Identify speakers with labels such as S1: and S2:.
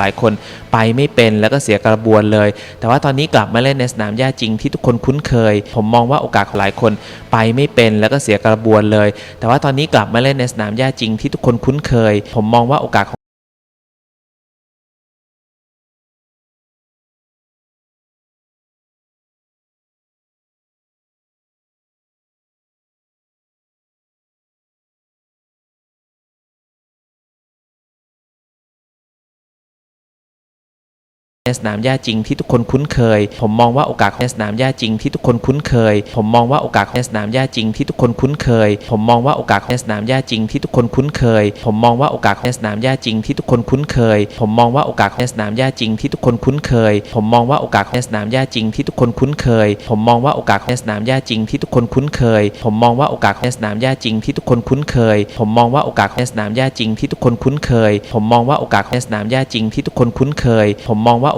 S1: หลายคนไปไม่เป็นแล้วก็เสียกระบวนเลย แต่ว่าตอนนี้กลับมาเล่นในสนามหญ้าจริงที่ทุกคนคุ้นเคย ผมมองว่าโอกาสของหลายคนไปไม่เป็นแล้วก็เสียกระบวนเลย แต่ว่าตอนนี้กลับมาเล่นในสนามหญ้าจริงที่ทุกคนคุ้นเคย ผมมองว่าโอกาสของ ในสนามหญ้าจริงที่ทุกคนคุ้นเคย ผมมองว่าโอกาสของในสนามหญ้าจริงที่ทุกคนคุ้นเคย ผมมองว่าโอกาสของในสนามหญ้าจริงที่ทุกคนคุ้นเคย ผมมองว่าโอกาสของในสนามหญ้าจริงที่ทุกคนคุ้นเคย ผมมองว่าโอกาสของในสนามหญ้าจริงที่ทุกคนคุ้นเคย ผมมองว่าโอกาสของในสนามหญ้าจริงที่ทุกคนคุ้นเคย ผมมองว่าโอกาสของในสนามหญ้าจริงที่ทุกคนคุ้นเคย ผมมองว่าโอกาสของในสนามหญ้าจริงที่ทุกคนคุ้นเคย ผมมองว่าโอกาสของในสนามหญ้าจริงที่ทุกคนคุ้นเคย ผมมองว่าโอกาสของในสนามหญ้าจริงที่ทุกคนคุ้นเคย ผมมองว่าโอกาสของในสนามหญ้าจริงที่ทุกคนคุ้นเคย ผมมองว่า